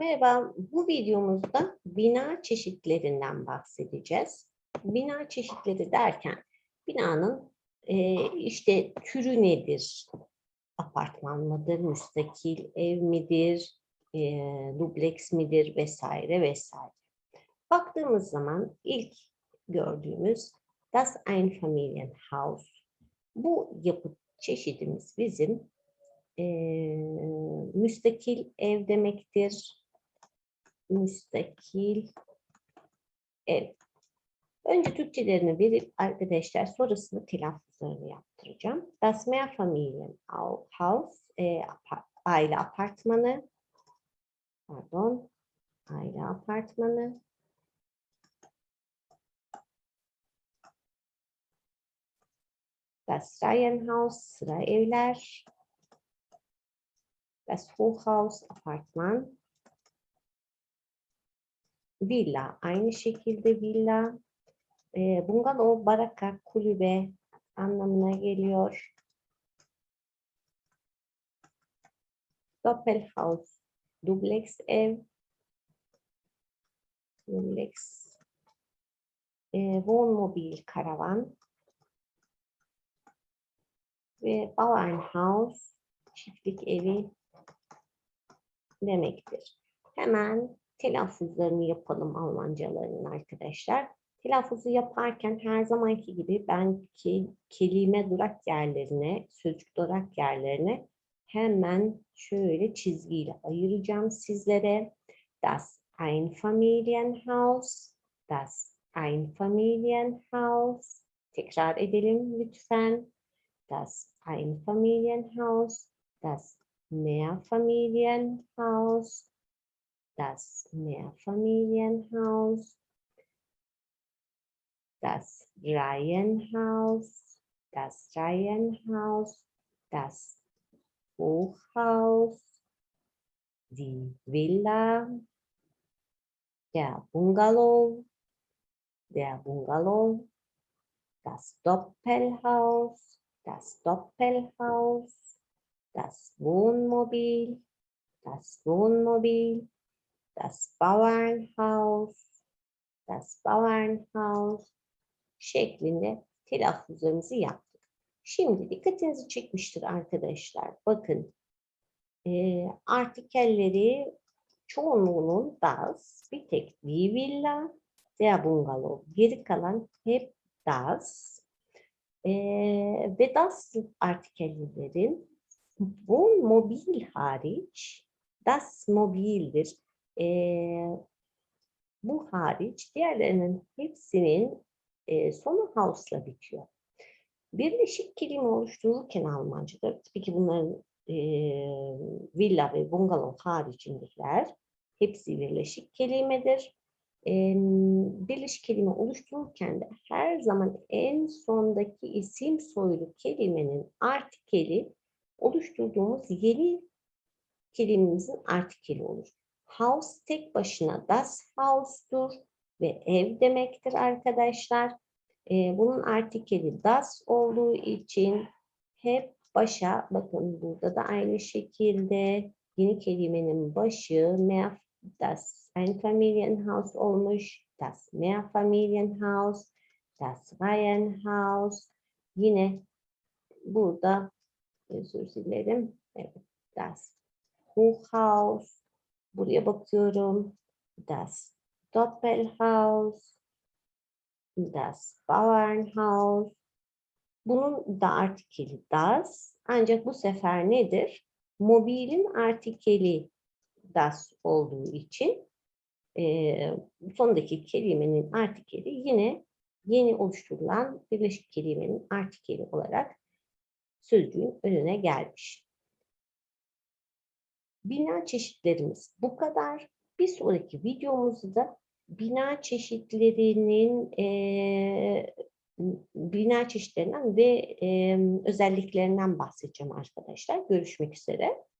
Merhaba, bu videomuzda bina çeşitlerinden bahsedeceğiz. Bina çeşitleri derken binanın e, işte türü nedir? Apartman mıdır, müstakil ev midir, e, dubleks midir vesaire vesaire. Baktığımız zaman ilk gördüğümüz Das Einfamilienhaus. Bu yapı çeşidimiz bizim e, müstakil ev demektir. Müstakil ev. Önce Türkçelerini verip arkadaşlar sonrasında telaffuzlarını yaptıracağım. Das Mehrfamilienhaus, e, aile apartmanı, pardon, aile apartmanı. Das Reihenhaus, sıra evler. Das Hochhaus, apartman. Villa, aynı şekilde villa. E, bungalov, baraka, kulübe anlamına geliyor. Doppelhaus, dubleks ev. Dubleks. E, Wohnmobil, karavan. Ve Bauernhaus, çiftlik evi demektir. Hemen telaffuzlarını yapalım Almancalarının arkadaşlar. Telaffuzu yaparken her zamanki gibi ben ki kelime durak yerlerine, sözcük durak yerlerine hemen şöyle çizgiyle ayıracağım sizlere. Das Einfamilienhaus, das Einfamilienhaus. Tekrar edelim lütfen. Das Einfamilienhaus, das Mehrfamilienhaus, das Mehrfamilienhaus, das Reihenhaus, das Reihenhaus, das Hochhaus, die Villa, der Bungalow, der Bungalow, das Doppelhaus, das Doppelhaus, das Wohnmobil, das Wohnmobil, das Bauernhaus, das Bauernhaus şeklinde telaffuzlarımızı yaptık. Şimdi dikkatinizi çekmiştir arkadaşlar. Bakın e, artikelleri çoğunluğunun das, bir tek die Villa, der Bungalow. Geri kalan hep das. E, ve das artikellerin bu mobil hariç das mobildir. Ee, bu hariç diğerlerinin hepsinin e, sonu house'la bitiyor. Birleşik kelime oluştururken Almanca'da tabii ki bunların e, villa ve bungalov haricindekiler hepsi birleşik kelimedir. E, birleşik kelime oluştururken de her zaman en sondaki isim soylu kelimenin artikeli oluşturduğumuz yeni kelimemizin artikeli olur. House tek başına das house'tur ve ev demektir arkadaşlar. Ee, bunun artikeli das olduğu için hep başa bakın burada da aynı şekilde yeni kelimenin başı mehr das Einfamilienhaus olmuş. Das Mehrfamilienhaus, das Reihenhaus. Yine burada özür dilerim. Evet, das Hochhaus. Buraya bakıyorum. Das Doppelhaus. Das Bauernhaus. Bunun da artikeli das. Ancak bu sefer nedir? Mobilin artikeli das olduğu için e, sondaki kelimenin artikeli yine yeni oluşturulan birleşik kelimenin artikeli olarak sözcüğün önüne gelmiş. Bina çeşitlerimiz bu kadar. Bir sonraki videomuzda bina çeşitlerinin e, bina çeşitlerinden ve e, özelliklerinden bahsedeceğim arkadaşlar. Görüşmek üzere.